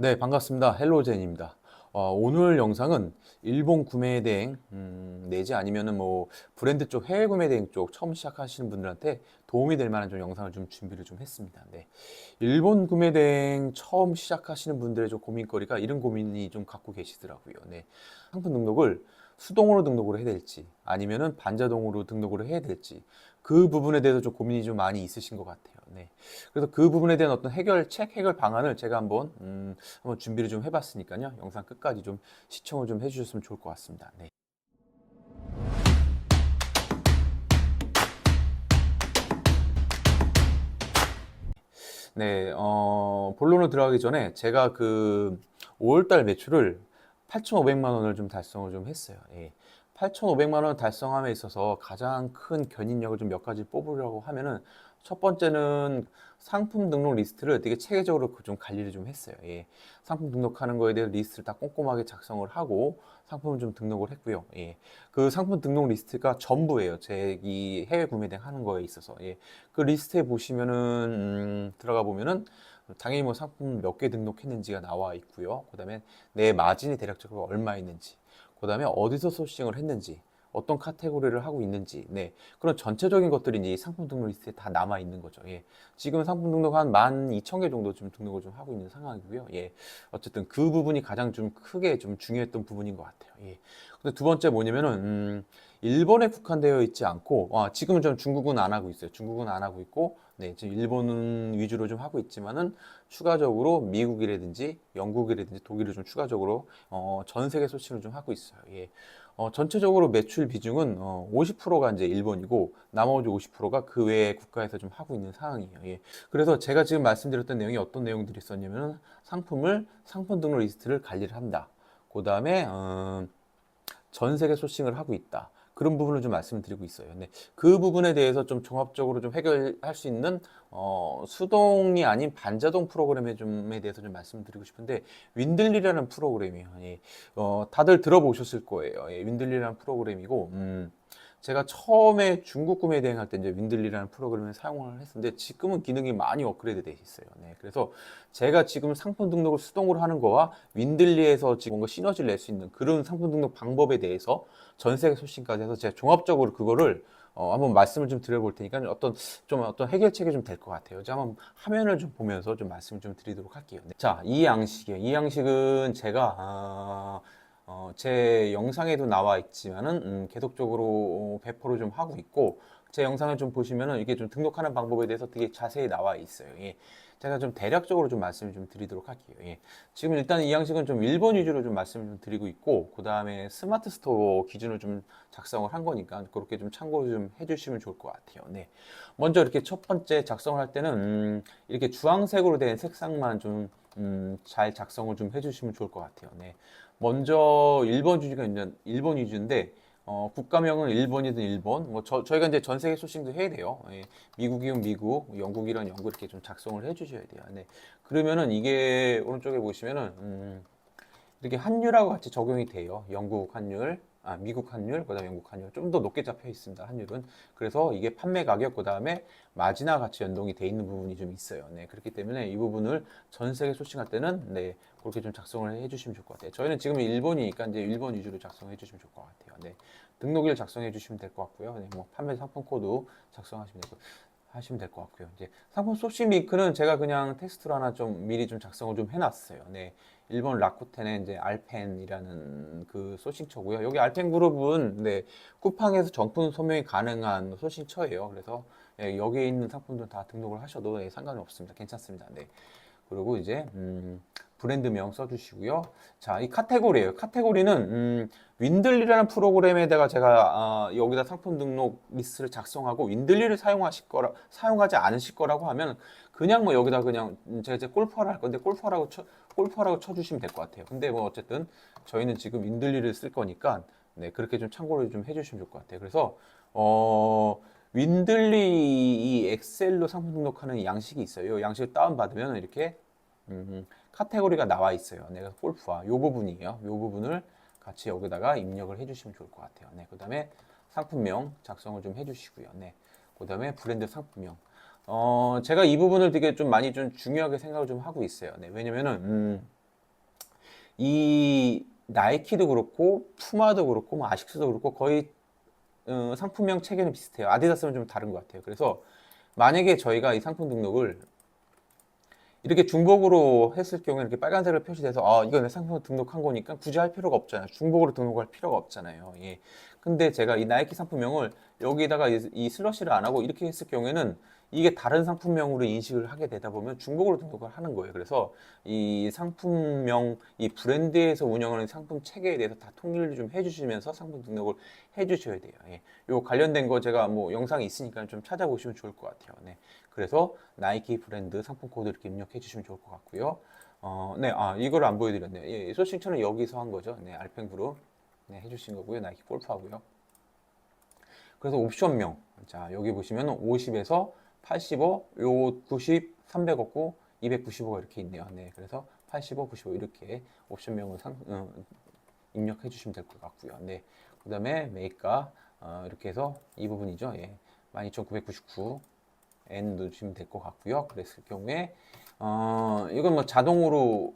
네, 반갑습니다. 헬로젠입니다. 어, 오늘 영상은 일본 구매 대행 음, 내지 아니면은 뭐 브랜드 쪽 해외 구매 대행 쪽 처음 시작하시는 분들한테 도움이 될 만한 좀 영상을 좀 준비를 좀 했습니다. 네. 일본 구매 대행 처음 시작하시는 분들의 좀 고민거리가 이런 고민이 좀 갖고 계시더라고요. 네. 상품 등록을 수동으로 등록을 해야 될지 아니면은 반자동으로 등록을 해야 될지 그 부분에 대해서 좀 고민이 좀 많이 있으신 것 같아요. 네. 그래서 그 부분에 대한 어떤 해결책, 해결 방안을 제가 한번 음, 한번 준비를 좀 해봤으니까요. 영상 끝까지 좀 시청을 좀 해주셨으면 좋을 것 같습니다. 네. 네, 어, 본론으로 들어가기 전에 제가 그 5월달 매출을 8,500만 원을 좀 달성을 좀 했어요. 예. 8,500만 원 달성함에 있어서 가장 큰 견인력을 좀 몇 가지 뽑으려고 하면은 첫 번째는 상품 등록 리스트를 되게 체계적으로 그좀 관리를 좀 했어요. 예. 상품 등록하는 거에 대한 리스트를 다 꼼꼼하게 작성을 하고 상품을 좀 등록을 했고요. 예. 그 상품 등록 리스트가 전부예요. 제 이 해외 구매 등 하는 거에 있어서. 예. 그 리스트에 보시면은 음, 들어가 보면은 당연히 뭐 상품 몇 개 등록했는지가 나와 있고요. 그다음에 내 마진이 대략적으로 얼마 있는지, 그다음에 어디서 소싱을 했는지, 어떤 카테고리를 하고 있는지, 네. 그런 전체적인 것들이 이제 이 상품 등록 리스트에 다 남아 있는 거죠. 예. 지금 상품 등록 한 12,000개 정도 좀 등록을 좀 하고 있는 상황이고요. 예. 어쨌든 그 부분이 가장 좀 크게 좀 중요했던 부분인 것 같아요. 예. 근데 두 번째 뭐냐면은, 음, 일본에 국한되어 있지 않고, 아, 지금은 좀 중국은 안 하고 있어요. 중국은 안 하고 있고, 네, 지금 일본은 위주로 좀 하고 있지만은, 추가적으로 미국이라든지 영국이라든지 독일을 좀 추가적으로, 어, 전 세계 소싱을 좀 하고 있어요. 예. 어, 전체적으로 매출 비중은 어, 50%가 이제 일본이고 나머지 50%가 그 외의 국가에서 좀 하고 있는 상황이에요. 예. 그래서 제가 지금 말씀드렸던 내용이 어떤 내용들이 있었냐면 상품을 상품 등록 리스트를 관리를 한다. 그 다음에 어, 전 세계 소싱을 하고 있다. 그런 부분을 좀 말씀을 드리고 있어요. 근데 그 부분에 대해서 좀 종합적으로 좀 해결할 수 있는 어, 수동이 아닌 반자동 프로그램에 좀에 대해서 좀 말씀드리고 싶은데 윈들리라는 프로그램이에요. 예. 어, 다들 들어보셨을 거예요. 예, 윈들리라는 프로그램이고 음, 제가 처음에 중국 구매 대행할 때 이제 윈들리라는 프로그램을 사용을 했었는데 지금은 기능이 많이 업그레이드 돼 있어요. 네, 그래서 제가 지금 상품 등록을 수동으로 하는 거와 윈들리에서 지금 뭔가 시너지를 낼 수 있는 그런 상품 등록 방법에 대해서 전 세계 소싱까지 해서 제가 종합적으로 그거를 어, 한번 말씀을 좀 드려볼 테니까 어떤 좀 어떤 해결책이 좀 될 것 같아요. 제가 한번 화면을 좀 보면서 좀 말씀을 좀 드리도록 할게요. 네. 자, 이 양식이에요. 이 양식은 제가 아, 어, 제 영상에도 나와 있지만은 음, 계속적으로 배포를 좀 하고 있고 제 영상을 좀 보시면은 이게 좀 등록하는 방법에 대해서 되게 자세히 나와 있어요. 예. 제가 좀 대략적으로 좀 말씀을 좀 드리도록 할게요. 예. 지금 일단 이 양식은 좀 일본 위주로 좀 말씀을 좀 드리고 있고, 그 다음에 스마트 스토어 기준을 좀 작성을 한 거니까 그렇게 좀 참고 좀 해주시면 좋을 것 같아요. 네. 먼저 이렇게 첫 번째 작성을 할 때는 음, 이렇게 주황색으로 된 색상만 좀 음, 잘 작성을 좀 해주시면 좋을 것 같아요. 네. 먼저 일본 주지가 있는 일본 위주인데 어, 국가명은 일본이든 일본, 뭐 저, 저희가 이제 전 세계 소싱도 해야 돼요. 예, 미국이면 미국, 영국이란 영국 이렇게 좀 작성을 해주셔야 돼요. 네. 그러면은 이게 오른쪽에 보시면은 음, 이렇게 환율하고 같이 적용이 돼요. 영국 환율, 아, 미국 환율, 그다음 영국 환율 좀 더 높게 잡혀 있습니다. 환율은 그래서 이게 판매 가격 그다음에 마진과 같이 연동이 돼 있는 부분이 좀 있어요. 네, 그렇기 때문에 이 부분을 전 세계 소싱할 때는 네 그렇게 좀 작성을 해주시면 좋을 것 같아요. 저희는 지금 일본이니까 이제 일본 위주로 작성해 주시면 좋을 것 같아요. 네, 등록일 작성해 주시면 될 것 같고요. 네, 뭐 판매 상품 코드 작성하시면 되고. 하시면 될 것 같고요. 이제 상품 소싱 링크는 제가 그냥 텍스트로 하나 좀 미리 좀 작성을 좀 해놨어요. 네. 일본 라쿠텐의 이제 알펜이라는 그 소싱처고요. 여기 알펜 그룹은 네, 쿠팡에서 정품 소명이 가능한 소싱처예요. 그래서 예, 여기에 있는 상품들 다 등록을 하셔도 예, 상관이 없습니다. 괜찮습니다. 네. 그리고 이제 음, 브랜드명 써주시고요. 자, 이 카테고리예요. 카테고리는 음, 윈들리라는 프로그램에다가 제가 어, 여기다 상품 등록 리스트를 작성하고 윈들리를 사용하실 거라 사용하지 않으실 거라고 하면 그냥 뭐 여기다 그냥 음, 제가 이제 골퍼를 할 건데 골퍼라고 쳐 골퍼라고 쳐주시면 될 것 같아요. 근데 뭐 어쨌든 저희는 지금 윈들리를 쓸 거니까 네 그렇게 좀 참고를 좀 해주시면 좋을 것 같아요. 그래서 어 윈들리 이 엑셀로 상품 등록하는 양식이 있어요. 이 양식을 다운 받으면 이렇게 음, 카테고리가 나와 있어요. 네, 그래서 골프와 요 부분이에요. 요 부분을 같이 여기다가 입력을 해주시면 좋을 것 같아요. 네, 그 다음에 상품명 작성을 좀 해주시고요. 네, 그 다음에 브랜드 상품명. 어, 제가 이 부분을 되게 좀 많이 좀 중요하게 생각을 좀 하고 있어요. 네, 왜냐면은, 음, 이 나이키도 그렇고 푸마도 그렇고 뭐 아식스도 그렇고 거의 어, 상품명 체계는 비슷해요. 아디다스는 좀 다른 것 같아요. 그래서 만약에 저희가 이 상품 등록을 이렇게 중복으로 했을 경우에 이렇게 빨간색으로 표시돼서 아 이거 내 상품 등록한 거니까 굳이 할 필요가 없잖아요. 중복으로 등록할 필요가 없잖아요. 예. 근데 제가 이 나이키 상품명을 여기다가 이, 이 슬러시를 안 하고 이렇게 했을 경우에는 이게 다른 상품명으로 인식을 하게 되다 보면 중복으로 등록을 하는 거예요. 그래서 이 상품명, 이 브랜드에서 운영하는 상품 체계에 대해서 다 통일을 좀 해주시면서 상품 등록을 해주셔야 돼요. 예. 요 관련된 거 제가 뭐 영상이 있으니까 좀 찾아보시면 좋을 것 같아요. 네. 그래서 나이키 브랜드 상품 코드 이렇게 입력해 주시면 좋을 것 같고요. 어, 네, 아, 이거를 안 보여드렸네요. 예, 소싱처는 여기서 한 거죠. 네, 알펜 그룹. 네, 해주신 거고요. 나이키 골프하고요. 그래서 옵션명. 자, 여기 보시면 50에서 85, 요 90, 300 없고 295가 이렇게 있네요. 네, 그래서 85, 95 이렇게 옵션명을 상, 어, 입력해 주시면 될 것 같고요. 네, 그 다음에 메이가 어, 이렇게 해서 이 부분이죠. 예, 12,999 N 넣으시면 될 것 같고요. 그랬을 경우에 어, 이건 뭐 자동으로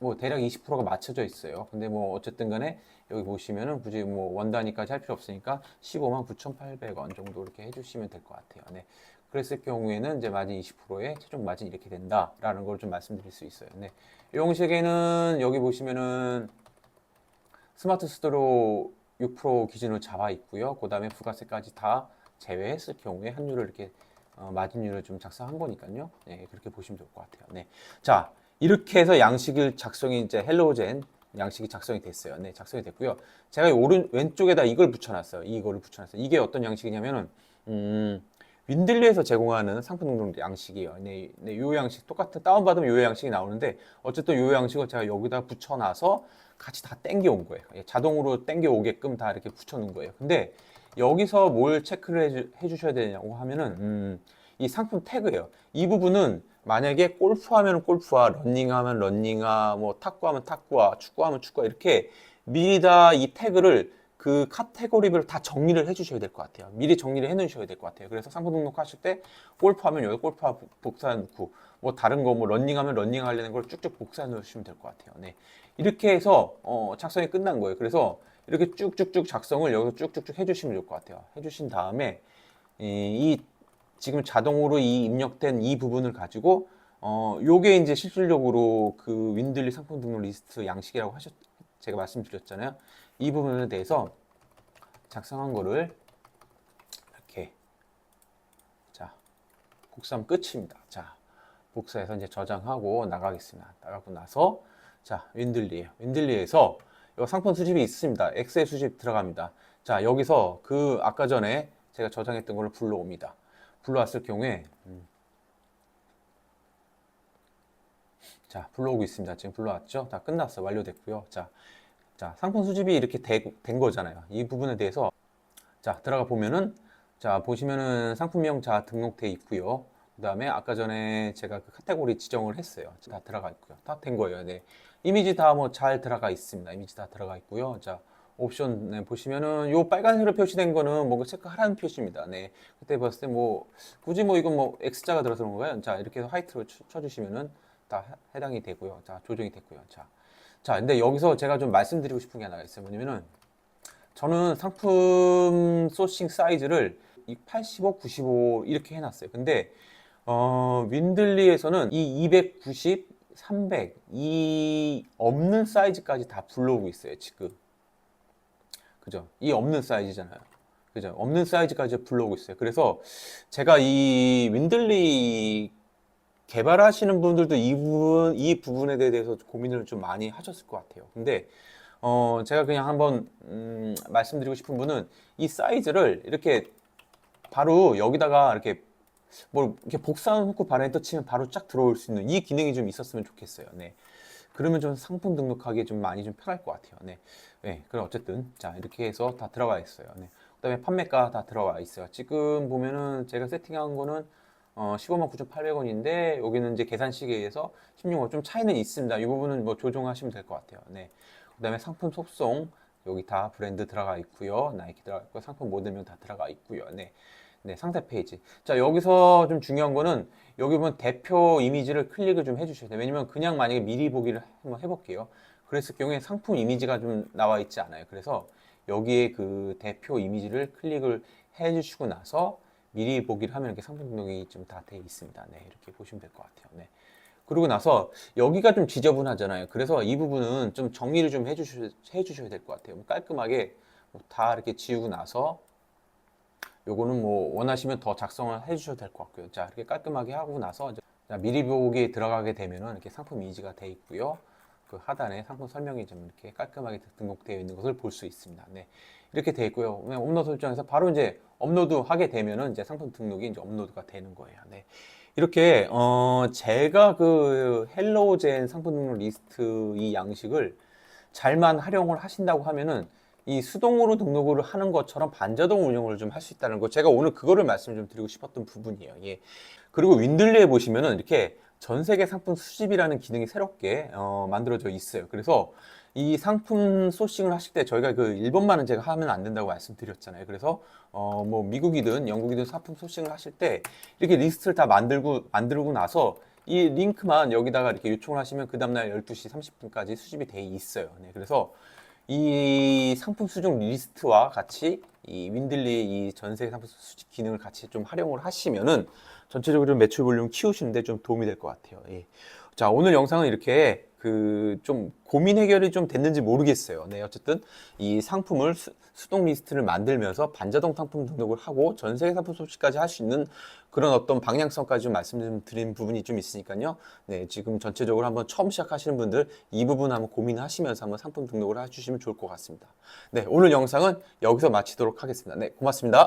뭐 대략 20%가 맞춰져 있어요. 근데 뭐 어쨌든 간에 여기 보시면은 굳이 뭐 원단위까지 할 필요 없으니까 15만 9,800원 정도 이렇게 해주시면 될 것 같아요. 네. 그랬을 경우에는 이제 마진 20%의 최종 마진 이렇게 된다라는 걸 좀 말씀드릴 수 있어요. 네. 이 형식에는 여기 보시면은 스마트 스토로 6% 기준으로 잡아 있고요. 그 다음에 부가세까지 다 제외했을 경우에 환율을 이렇게 어, 마진율을 좀 작성한 거니까요. 네, 그렇게 보시면 좋을 것 같아요. 네. 자, 이렇게 해서 양식을 작성이 이제 헬로젠 양식이 작성이 됐어요. 네, 작성이 됐고요. 제가 이 오른 왼쪽에다 이걸 붙여놨어요. 이거를 붙여놨어요. 이게 어떤 양식이냐면은 음, 윈들리에서 제공하는 상품 등록 양식이에요. 네, 네, 요 양식 똑같은 다운받으면 요 양식이 나오는데 어쨌든 요 양식을 제가 여기다 붙여놔서 같이 다 땡겨온 거예요. 예, 자동으로 땡겨오게끔 다 이렇게 붙여놓은 거예요. 근데 여기서 뭘 체크를 해주, 해주셔야 되냐고 하면은 음, 이 상품 태그예요. 이 부분은 만약에 골프하면 골프화, 런닝하면 런닝화, 뭐 탁구하면 탁구화, 축구하면 축구화 이렇게 미리 다 이 태그를 그 카테고리별로 다 정리를 해주셔야 될 것 같아요. 미리 정리를 해놓으셔야 될 것 같아요. 그래서 상품 등록하실 때 골프하면 여기 골프화 복사해 놓고 뭐 다른 거 뭐 런닝하면 런닝 하려는 걸 쭉쭉 복사해 놓으시면 될 것 같아요. 네. 이렇게 해서 어, 작성이 끝난 거예요. 그래서 이렇게 쭉쭉쭉 작성을 여기서 쭉쭉쭉 해주시면 좋을 것 같아요. 해주신 다음에 이, 이 지금 자동으로 이 입력된 이 부분을 가지고 어 요게 이제 실질적으로 그 윈들리 상품 등록 리스트 양식이라고 하셨 제가 말씀드렸잖아요. 이 부분에 대해서 작성한 거를 이렇게 자 복사하면 끝입니다. 자 복사해서 이제 저장하고 나가겠습니다. 나가고 나서 자 윈들리에요. 윈들리에서 요 상품 수집이 있습니다. 엑셀 수집 들어갑니다. 자 여기서 그 아까 전에 제가 저장했던 걸 불러옵니다. 불러왔을 경우에 음. 자 불러오고 있습니다. 지금 불러왔죠? 다 끝났어 완료됐고요. 자, 자 상품 수집이 이렇게 되, 된 거잖아요. 이 부분에 대해서 자 들어가 보면은 자 보시면은 상품명 자 등록돼 있고요. 그 다음에 아까 전에 제가 그 카테고리 지정을 했어요. 다 들어가 있고요. 다 된 거예요. 네. 이미지 다 뭐 잘 들어가 있습니다. 이미지 다 들어가 있고요. 자 옵션 네, 보시면은 요 빨간색으로 표시된 거는 뭔가 체크하라는 표시입니다. 네. 그때 봤을 때 뭐 굳이 뭐 이건 뭐 X자가 들어서 그런 거예요. 자, 이렇게 해서 화이트로 쳐 주시면은 다 해당이 되고요. 자, 조정이 됐고요. 자. 자, 근데 여기서 제가 좀 말씀드리고 싶은 게 하나가 있어요. 뭐냐면은 저는 상품 소싱 사이즈를 85, 95 이렇게 해 놨어요. 근데 어, 윈들리에서는 이 290, 300, 이 없는 사이즈까지 다 불러오고 있어요, 지금. 그죠? 이 없는 사이즈잖아요. 그죠? 없는 사이즈까지 불러오고 있어요. 그래서 제가 이 윈들리 개발하시는 분들도 이 부분, 이 부분에 대해서 고민을 좀 많이 하셨을 것 같아요. 근데, 어, 제가 그냥 한번, 음, 말씀드리고 싶은 분은 이 사이즈를 이렇게 바로 여기다가 이렇게 뭐 이렇게 복사놓고 바렌터 치면 바로 쫙 들어올 수 있는 이 기능이 좀 있었으면 좋겠어요. 네. 그러면 좀 상품 등록하기 좀 많이 좀 편할 것 같아요. 네. 네. 그럼 어쨌든 자 이렇게 해서 다 들어가 있어요. 네. 그다음에 판매가 다 들어와 있어요. 지금 보면은 제가 세팅한 거는 어, 15만 9,800원인데 여기는 이제 계산 시기에서 16원 좀 차이는 있습니다. 이 부분은 뭐 조정하시면 될 것 같아요. 네. 그다음에 상품 속성 여기 다 브랜드 들어가 있고요. 나이키 들어가 있고 상품 모델명 다 들어가 있고요. 네. 네, 상세 페이지. 자, 여기서 좀 중요한 거는 여기 보면 대표 이미지를 클릭을 좀 해주셔야 돼요. 왜냐면 그냥 만약에 미리 보기를 한번 해볼게요. 그랬을 경우에 상품 이미지가 좀 나와 있지 않아요. 그래서 여기에 그 대표 이미지를 클릭을 해 주시고 나서 미리 보기를 하면 이렇게 상품 등록이 좀 다 돼 있습니다. 네, 이렇게 보시면 될 것 같아요. 네. 그러고 나서 여기가 좀 지저분하잖아요. 그래서 이 부분은 좀 정리를 좀 해주셔, 해주셔야 될 것 같아요. 깔끔하게 뭐다 이렇게 지우고 나서 요거는 뭐 원하시면 더 작성을 해주셔도 될 것 같고요. 자, 이렇게 깔끔하게 하고 나서 자, 미리 보기에 들어가게 되면은 이렇게 상품 이미지가 돼 있고요. 그 하단에 상품 설명이 좀 이렇게 깔끔하게 등록되어 있는 것을 볼 수 있습니다. 네. 이렇게 돼 있고요. 업로드 설정에서 바로 이제 업로드 하게 되면은 이제 상품 등록이 이제 업로드가 되는 거예요. 네. 이렇게 어 제가 그 헬로젠 상품 등록 리스트 이 양식을 잘만 활용을 하신다고 하면은 이 수동으로 등록을 하는 것처럼 반자동 운영을 좀 할 수 있다는 거 제가 오늘 그거를 말씀 좀 드리고 싶었던 부분이에요. 예. 그리고 윈들리에 보시면은 이렇게 전 세계 상품 수집이라는 기능이 새롭게 어, 만들어져 있어요. 그래서 이 상품 소싱을 하실 때 저희가 그 일본만은 제가 하면 안 된다고 말씀드렸잖아요. 그래서 어, 뭐 미국이든 영국이든 상품 소싱을 하실 때 이렇게 리스트를 다 만들고 만들고 나서 이 링크만 여기다가 이렇게 요청을 하시면 그 다음날 12시 30분까지 수집이 돼 있어요. 네, 그래서 이 상품 수정 리스트와 같이 이 윈들리 이 전세계 상품 수집 기능을 같이 좀 활용을 하시면은 전체적으로 좀 매출 볼륨 키우시는데 좀 도움이 될 것 같아요. 예. 자, 오늘 영상은 이렇게 그 좀 고민 해결이 좀 됐는지 모르겠어요. 네, 어쨌든 이 상품을 수, 수동 리스트를 만들면서 반자동 상품 등록을 하고 전 세계 상품 소식까지 할 수 있는 그런 어떤 방향성까지 좀 말씀드린 부분이 좀 있으니까요. 네, 지금 전체적으로 한번 처음 시작하시는 분들 이 부분 한번 고민하시면서 한번 상품 등록을 해주시면 좋을 것 같습니다. 네, 오늘 영상은 여기서 마치도록 하겠습니다. 네, 고맙습니다.